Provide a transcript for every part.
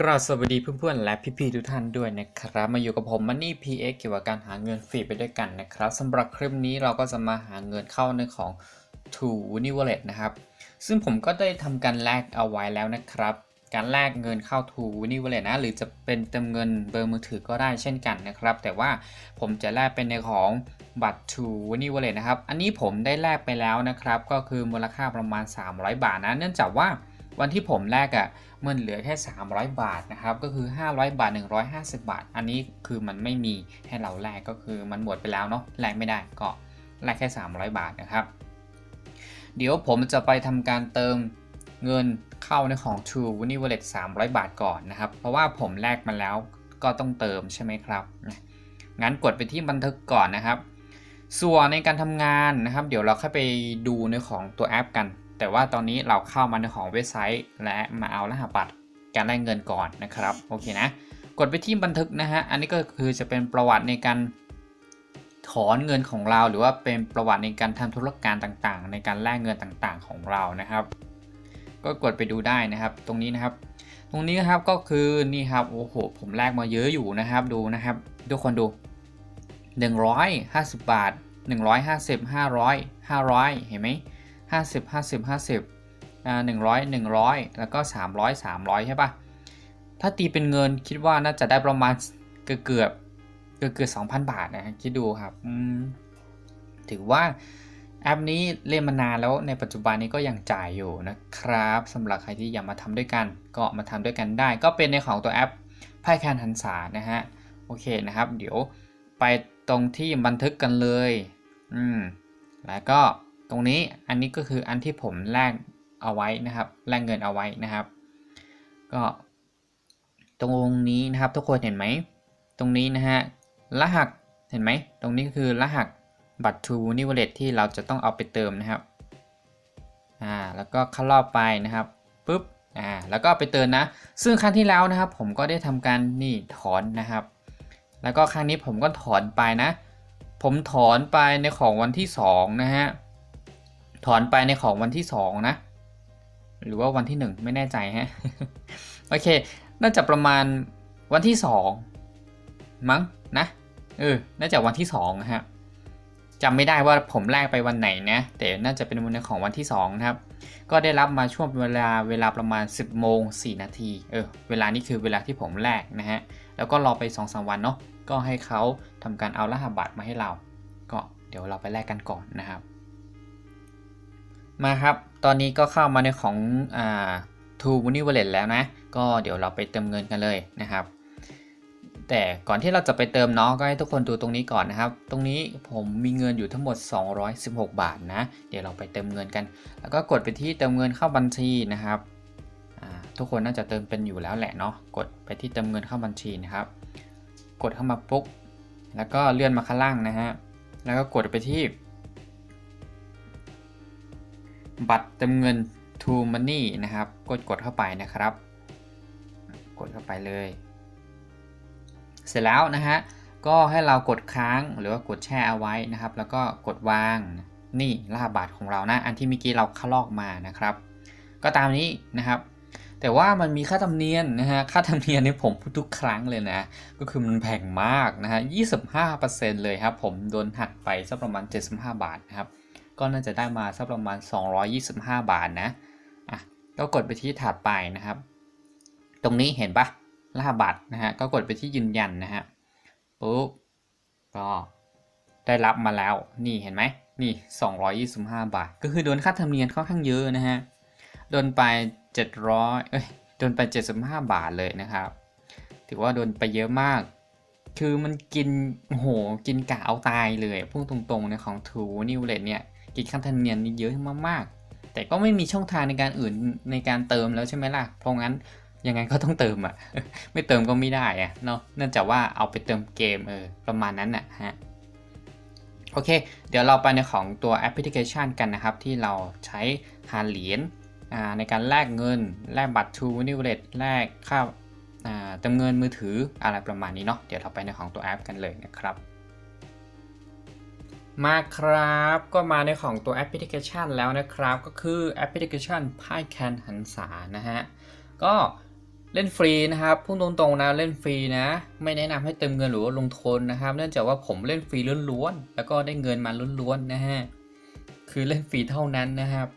กราบสวัสดีเพื่อนๆ และพี่ๆทุกท่านด้วยนะครับ มาอยู่กับผมมันนี่ PX เกี่ยวกับการหาเงินฟรีไปด้วยกันนะครับสำหรับคลิปนี้เราก็จะมาหาเงินเข้าในของ t o n i Wallet นะครับ ซึ่งผมก็ได้ทำการแลกเอาไว้แล้วนะครับ การแลกเงินเข้า t o n i Wallet นะหรือจะเป็นเติมเงินเบอร์มือถือก็ได้เช่นกันนะครับ แต่ว่าผมจะแลกเป็นในของบัตร t o n i Wallet นะครับอันนี้ผมได้แลกไปแล้วนะครับ ก็คือมูลค่าประมาณ 300 บาทนะ เนื่องจากว่า วันที่ผมแลกอะ่ะมันเหลือแค่ 300 บาทนะครับ ก็คือ 500 บาท 150 บาท อันนี้คือมันไม่มีให้เราแลกก็คือมันหมดไปแล้วเนาะแลกไม่ได้ก็แลกแค่ 300 บาทนะครับ เดี๋ยวผมจะไปทำการเติมเงินเข้าในของ True w o n y Wallet 300 บาทก่อนนะครับ เพราะว่าผมแลกมาแล้วก็ต้องเติมใช่ไหมครับ งั้นกดไปที่บันทึกก่อนนะครับ ส่วนในการทำงานนะครับ เดี๋ยวเราค่อยไปดูในของตัวแอปกัน แต่ว่าตอนนี้เราเข้ามาในของเว็บไซต์ และมาเอารหัสบัตรการได้เงินก่อนนะครับโอเคนะกดไปที่บันทึกนะฮะอันนี้ก็คือจะเป็นประวัติในการถอนเงินของเราหรือว่าเป็นประวัติในการทำธุรการต่างๆ ในการแลกเงินต่างๆของเรานะครับ ก็กดไปดูได้นะครับ ตรงนี้นะครับ ตรงนี้นะครับก็คือนี่ครับโอ้โหผมแลกมาเยอะอยู่นะครับดูนะครับทุกคนดู 150 บาท 150 500 500 เห็นไหม 50 50 50อ่า100 100 แล้วก็ 300 300 ใช่ปะถ้าตีเป็นเงินคิดว่าน่าจะได้ประมาณเกือบเกือบเกือบเกือบ2,000 บาทนะคิดดูครับถือว่าแอปนี้เล่นมานานแล้วในปัจจุบันนี้ก็ยังจ่ายอยู่นะครับสำหรับใครที่อยากมาทำด้วยกัน ก็มาทำด้วยกันได้ ก็เป็นในของตัวแอปไพ่แคนหันษานะฮะโอเคนะครับ เดี๋ยวไปตรงที่บันทึกกันเลย อืม แล้วก็ ตรงนี้อันนี้ก็คืออันที่ผมแลกเอาไว้นะครับแลกเงินเอาไว้นะครับ ก็ตรงนี้นะครับทุกคนเห็นไหมตรงนี้นะฮะรหัสเห็นไหมตรงนี้คือรหัสบัตร True n i Wallet ที่เราจะต้องเอาไปเติมนะครับอ่าแล้วก็เข้ารอบไปนะครับปุ๊บอ่าแล้วก็ไปเติมนะ ซึ่งครั้งที่แล้วนะครับ ผมก็ได้ทำการนี่ถอนนะครับ แล้วก็ครั้งนี้ผมก็ถอนไปนะ ผมถอนไปในของวันที่2นะฮะ ถอนไปในของวันที่ 2 นะ หรือว่าวันที่ 1 ไม่แน่ใจฮะ โอเค น่าจะประมาณวันที่ 2 มั้งนะเออน่าจะวันที่2นะฮะจำไม่ได้ว่าผมแลกไปวันไหนนะ แต่น่าจะเป็นวันของวันที่ 2 นะครับ ก็ได้รับมาช่วงเวลาเวลาประมาณ 10โมง4นาทีเออเวลานี้คือเวลาที่ผมแลกนะฮะ แล้วก็รอไป2อสวันเนาะก็ให้เขาทำการเอารหัสบัตรมาให้เรา ก็เดี๋ยวเราไปแลกกันก่อนนะครับ มาครับ ตอนนี้ก็เข้ามาในของอ่า True Money Wallet แล้วนะ ก็เดี๋ยวเราไปเติมเงินกันเลยนะครับ แต่ก่อนที่เราจะไปเติมเนาะก็ให้ทุกคนดูตรงนี้ก่อนนะครับ ตรงนี้ผมมีเงินอยู่ทั้งหมด 216 บาทนะ เดี๋ยวเราไปเติมเงินกัน แล้วก็กดไปที่เติมเงินเข้าบัญชีนะครับทุกคนน่าจะเติมเป็นอยู่แล้วแหละเนาะ กดไปที่เติมเงินเข้าบัญชีนะครับ กดเข้ามาปุ๊บ แล้วก็เลื่อนมาข้างล่างนะฮะ แล้วก็กดไปที่ บัตรเติมเงิน to money นะครับ กดกดเข้าไปนะครับ กดเข้าไปเลย เสร็จแล้วนะฮะก็ให้เรากดค้างหรือว่ากดแช่เอาไว้นะครับ แล้วก็กดวางนี่รหัสบัตรของเรานะ อันที่เมื่อกี้เราเข้าลอกมานะครับ ก็ตามนี้นะครับ แต่ว่ามันมีค่าธรรมเนียมนะฮะค่าธรรมเนียมนี่ผมพูดทุกครั้งเลยนะ ก็คือมันแพงมากนะฮะ 25%เลยครับผมโดนหักไปสักประมาณ 75 บาทนะครับ ก็น่าจะได้มาสักประมาณ 225 บาทนะอะก็กดไปที่ถัดไปนะครับ ตรงนี้เห็นปะรหัสบัตรนะฮะก็กดไปที่ยืนยันนะฮะปุ๊บก็ได้รับมาแล้วนี่เห็นไหมนี่ 225 บาท ก็คือโดนค่าธรรมเนียมค่อนข้างเยอะนะฮะโดนไป 700เอ้ยโดนไป 75 บาทเลยนะครับ ถือว่าโดนไปเยอะมาก คือมันกินโหกินกะเอาตายเลยพุ่งตรงๆในของทูนิวเลตเนี่ย กินค่าธรรมเนียมนี่เยอะมากๆ แต่ก็ไม่มีช่องทางในการอื่นในการเติมแล้วใช่ไหมล่ะ เพราะงั้นยังไงก็ต้องเติมอะ่ะ ไม่เติมก็ไม่ได้อะเนาะเนื่องจากว่าเอาไปเติมเกมเออประมาณนั้นน่ะฮะโอเค เดี๋ยวเราไปในของตัวแอปพลิเคชันกันนะครับ ที่เราใช้หาเหรียญในการแลกเงิน แลกบัตร True Money Wallet แลกค่าเติมเงินมือถืออะไรประมาณนี้เนาะเดี๋ยวเราไปในของตัวแอปกันเลยนะครับ มาครับก็มาในของตัวแอปพลิเคชันแล้วนะครับ ก็คือแอปพลิเคชัน p y c a n หันษานะฮะ ก็เล่นฟรีนะครับพูดตรงๆนะเล่นฟรีนะ ไม่แนะนำให้เติมเงินหรือว่าลงทุนนะครับ เนื่องจากว่าผมเล่นฟรีล้วนๆแล้วก็ได้เงินมาล้วนๆนะฮะคือเล่นฟรีเท่านั้นนะครับ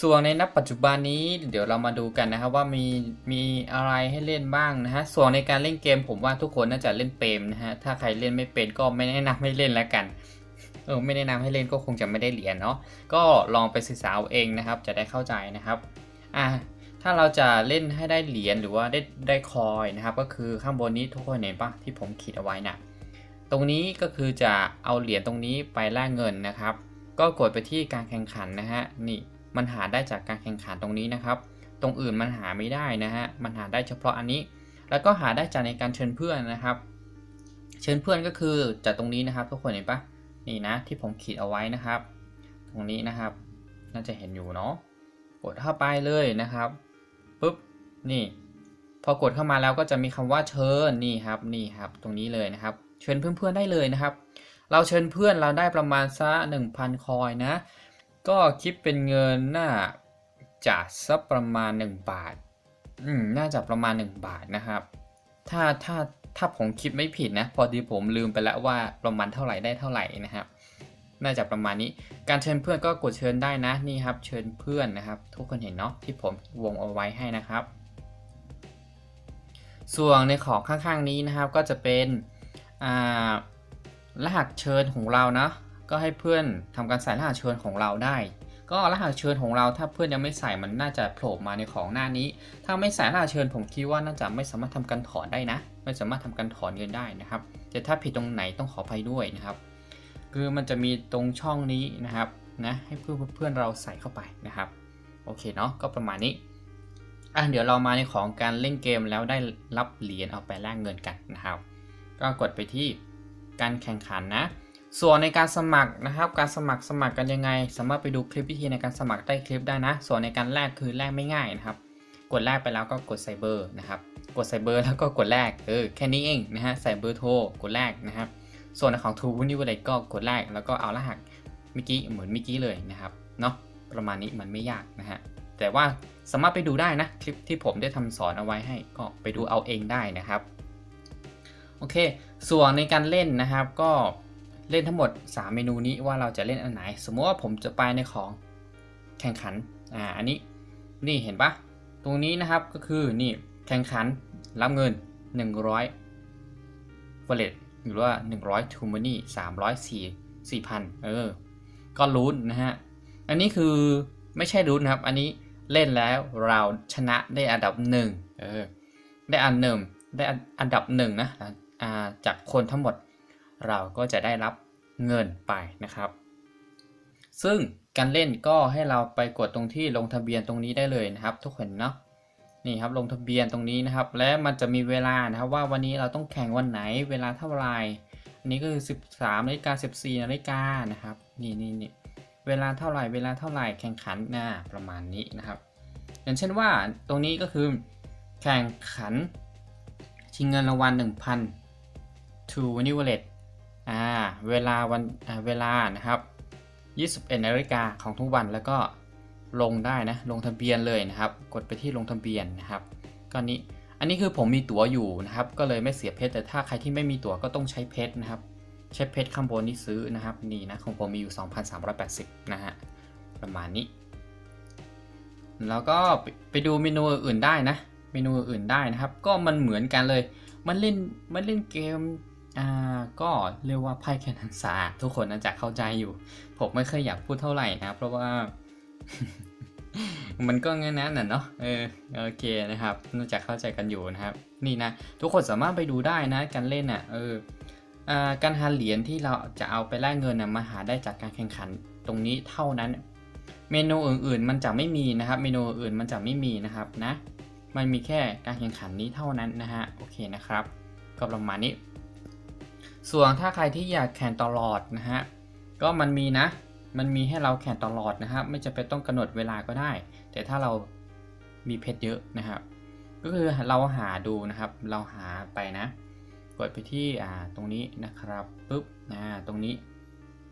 ส่วนในนับปัจจุบันนี้เดี๋ยวเรามาดูกันนะครับว่ามีมีอะไรให้เล่นบ้างนะฮะส่วนในการเล่นเกมผมว่าทุกคนน่าจะเล่นเปรมนะฮะถ้าใครเล่นไม่เป็นก็ไม่แนะนำให้เล่นแล้วกัน เออไม่แนะนำให้เล่นก็คงจะไม่ได้เหรียญเนาะก็ลองไปศึกษาเอาเองนะครับ จะได้เข้าใจนะครับอ่าถ้าเราจะเล่นให้ได้เหรียญหรือว่าได้ได้คอยนะครับ ก็คือข้างบนนี้ทุกคนเห็นปะที่ผมขีดเอาไว้น่ะตรงนี้ก็คือจะเอาเหรียญตรงนี้ไปแลกเงินนะครับ ก็กดไปที่การแข่งขันนะฮะนี่มันหาได้จากการแข่งขันตรงนี้นะครับ ตรงอื่นมันหาไม่ได้นะฮะมันหาได้เฉพาะอันนี้ แล้วก็หาได้จากในการเชิญเพื่อนนะครับ เชิญเพื่อนก็คือจากตรงนี้นะครับ ทุกคนเห็นปะ นี่นะที่ผมขีดเอาไว้นะครับ ตรงนี้นะครับ น่าจะเห็นอยู่เนาะกดเข้าไปเลยนะครับปุ๊บนี่ พอกดเข้ามาแล้วก็จะมีคำว่าเชิญนี่ครับนี่ครับ ตรงนี้เลยนะครับ เชิญเพื่อนๆได้เลยนะครับ เราเชิญเพื่อนเราได้ประมาณสัก1,000 คอยนะ ก็คิดเป็นเงินน่าจะสักประมาณ 1 บาท อืมน่าจะประมาณ 1 บาทนะครับ ถ้าถ้าถ้าผมคิดไม่ผิดนะพอดีผมลืมไปแล้วว่าประมาณเท่าไหร่ได้เท่าไหร่นะครับน่าจะประมาณนี้ การเชิญเพื่อนก็กดเชิญได้นะนี่ครับ เชิญเพื่อนนะครับ ทุกคนเห็นเนาะที่ผมวงเอาไว้ให้นะครับ ส่วนในของข้างๆนี้นะครับ ก็จะเป็นอ่ารหัสเชิญของเรานะก็ให้เพื่อนทำการใส่รหัสเชิญของเราได้ ก็รหัสเชิญของเราถ้าเพื่อนยังไม่ใส่มันน่าจะโผล่มาในของหน้านี้ ถ้าไม่ใส่รหัสเชิญผมคิดว่าน่าจะไม่สามารถทำการถอนได้นะ ไม่สามารถทำการถอนเงินได้นะครับ แต่ถ้าผิดตรงไหนต้องขออภัยด้วยนะครับ คือมันจะมีตรงช่องนี้นะครับนะให้เพื่อนเพื่อนเราใส่เข้าไปนะครับ โอเคเนาะก็ประมาณนี้อะเดี๋ยวเรามาในของการเล่นเกมแล้วได้รับเหรียญเอาไปแลกเงินกันนะครับ ก็กดไปที่การแข่งขันนะ ส่วนในการสมัครนะครับ การสมัครสมัครกันยังไง สามารถไปดูคลิปวิธีในการสมัครใต้คลิปได้นะ ส่วนในการแลกคือแลกไม่ง่ายนะครับ กดแลกไปแล้วก็กดใส่เบอร์นะครับ กดใส่เบอร์แล้วก็กดแลกเออแค่นี้เองนะฮะใส่เบอร์โทรกดแลกนะครับ ส่วนในของ True นี่วันใดก็กดแลกแล้วก็เอารหัสเมื่อกี้เหมือนเมื่อกี้เลยนะครับเนาะประมาณนี้มันไม่ยากนะฮะแต่ว่าสามารถไปดูได้นะคลิปที่ผมได้ทำสอนเอาไว้ให้ก็ไปดูเอาเองได้นะครับโอเค ส่วนในการเล่นนะครับก็ เล่นทั้งหมด 3 เมนูนี้ว่าเราจะเล่นอันไหน สมมติว่าผมจะไปในของแข่งขัน อ่า อันนี้ นี่เห็นปะตรงนี้นะครับก็คือนี่แข่งขันรับเงิน 100 wallet หรือว่า 100 t o money 300 4 4,000 เออ ก็ลุ้นนะฮะ อันนี้คือไม่ใช่ลุ้นนะครับ อันนี้เล่นแล้วเราชนะได้อันดับหนึ่งเออ ได้อันหนึ่งได้อันดับหนึ่งนะ อ่า จากคนทั้งหมด เราก็จะได้รับเงินไปนะครับ ซึ่งการเล่นก็ให้เราไปกดตรงที่ลงทะเบียนตรงนี้ได้เลยนะครับ ทุกคนเนาะนี่ครับลงทะเบียนตรงนี้นะครับ และมันจะมีเวลานะครับว่าวันนี้เราต้องแข่งวันไหนเวลาเท่าไหร่อันนี้ก็คือ 13นาฬิกา14นาฬิกานะครับนี่นี่นี่เวลาเท่าไหร่เวลาเท่าไหร่แข่งขันนะประมาณนี้นะครับ อย่างเช่นว่าตรงนี้ก็คือแข่งขันชิงเงินรางวัล1,000 to w a n i w a l e t อ่าเวลาวันเวลานะครับ21นาฬิกาของทุกวันแล้วก็ลงได้นะลงทะเบียนเลยนะครับ กดไปที่ลงทะเบียนนะครับก็นี้อันนี้คือผมมีตั๋วอยู่นะครับ ก็เลยไม่เสียเพชรแต่ถ้าใครที่ไม่มีตั๋วก็ต้องใช้เพชรนะครับ ใช้เพชรข้างบนนี่ซื้อนะครับนี่นะของผมมีอยู่ 2,380 นะฮะประมาณนี้ แล้วก็ไปไปดูเมนูอื่นได้นะ เมนูอื่นได้นะครับ ก็มันเหมือนกันเลย มันเล่นมันเล่นเกม อ่าก็เรียกว่าไพ่แคนทันซาทุกคนน่าจะเข้าใจอยู่ ผมไม่เคยอยากพูดเท่าไหร่นะ เพราะว่า มันก็งั้นนั้นน่ะเนาะเออโอเคนะครับน่าจะเข้าใจกันอยู่นะครับ นี่นะ ทุกคนสามารถไปดูได้นะ การเล่นอะเอออาการหาเหรียญที่เราจะเอาไปแลกเงินนะมาหาได้จากการแข่งขันตรงนี้เท่านั้น เมนูอื่นๆ มันจะไม่มีนะครับ เมนูอื่นมันจะไม่มีนะครับนะ มันมีแค่การแข่งขันนี้เท่านั้นนะฮะโอเคนะครับ ก็ประมาณนี้ ส่วนถ้าใครที่อยากแข่งตลอดนะฮะก็มันมีนะ มันมีให้เราแข่งตลอดนะครับไม่จำเป็นต้องกำหนดเวลาก็ได้ แต่ถ้าเรามีเพชรเยอะนะครับ ก็คือเราหาดูนะครับ เราหาไปนะ กดไปที่อ่าตรงนี้นะครับปุ๊บอ่าตรงนี้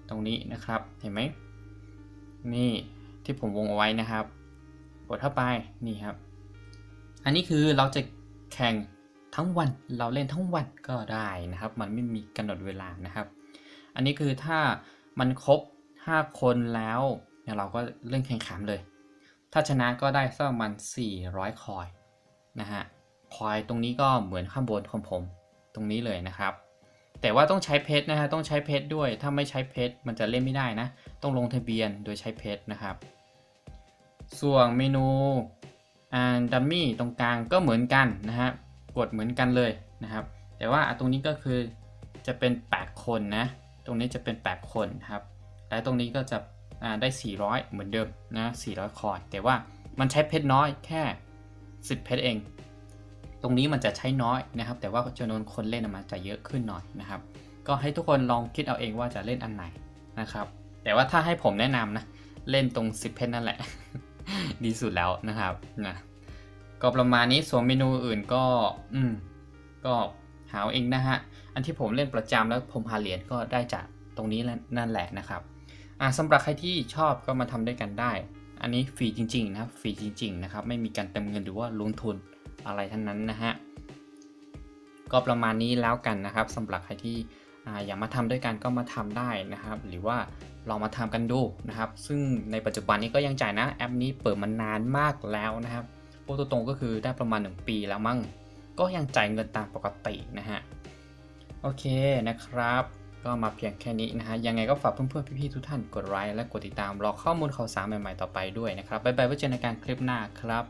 ตรงนี้นะครับเห็นไหมนี่ที่ผมวงเอาไว้นะครับ กดเข้าไปนี่ครับ อันนี้คือเราจะแข่ง ทั้งวันเราเล่นทั้งวันก็ได้นะครับ มันไม่มีกำหนดเวลานะครับ อันนี้คือถ้ามันครบ 5 คนแล้วเนี่ยเราก็เล่นแข่งขันเลย ถ้าชนะก็ได้สักประมาณ400 คอยนะฮะคอยตรงนี้ก็เหมือนข้างบนของผมตรงนี้เลยนะครับ แต่ว่าต้องใช้เพชรนะฮะต้องใช้เพชรด้วย ถ้าไม่ใช้เพชรมันจะเล่นไม่ได้นะ ต้องลงทะเบียนโดยใช้เพชรนะครับ ส่วนเมนูอ่าดัมมี่ตรงกลางก็เหมือนกันนะฮะ กดเหมือนกันเลยนะครับ แต่ว่าตรงนี้ก็คือจะเป็น 8 คนนะ ตรงนี้จะเป็น 8 คนครับ และตรงนี้ก็จะได้ 400 เหมือนเดิมนะ400 คอยแต่ว่ามันใช้เพชรน้อยแค่ 10 เพชรเอง ตรงนี้มันจะใช้น้อยนะครับ แต่ว่าจำนวนคนเล่นมันจะเยอะขึ้นหน่อยนะครับ ก็ให้ทุกคนลองคิดเอาเองว่าจะเล่นอันไหนนะครับ แต่ว่าถ้าให้ผมแนะนำนะ เล่นตรง 10 เพชรนั่นแหละ ดีสุดแล้วนะครับนะ ก็ประมาณนี้ส่วนเมนูอื่นก็ อืม ก็หาเอาเองนะฮะ อันที่ผมเล่นประจำแล้วผมหาเหรียญก็ได้จากตรงนี้นั่นแหละนะครับอ่าสำหรับใครที่ชอบก็มาทำด้วยกันได้ อันนี้ฟรีจริงๆนะครับฟรีจริง ๆ นะครับ ไม่มีการเติมเงินหรือว่าลงทุนอะไรทั้งนั้นนะฮะก็ประมาณนี้แล้วกันนะครับสำหรับใครที่อ่าอยากมาทำด้วยกันก็มาทำได้นะครับ หรือว่าลองมาทำกันดูนะครับ ซึ่งในปัจจุบันนี้ก็ยังจ่ายนะแอปนี้เปิดมานานมากแล้วนะครับ พูดตรงๆก็คือได้ประมาณ 1 ปีแล้วมั้ง ก็ยังจ่ายเงินตามปกตินะฮะ โอเคนะครับ ก็มาเพียงแค่นี้นะฮะ ยังไงก็ฝากเพื่อนๆพี่ๆทุกท่านกดไลค์และกดติดตามรอข้อมูลข่าวสารใหม่ๆต่อไปด้วยนะครับ บ๊ายบายไว้เจอกันในคลิปหน้าครับ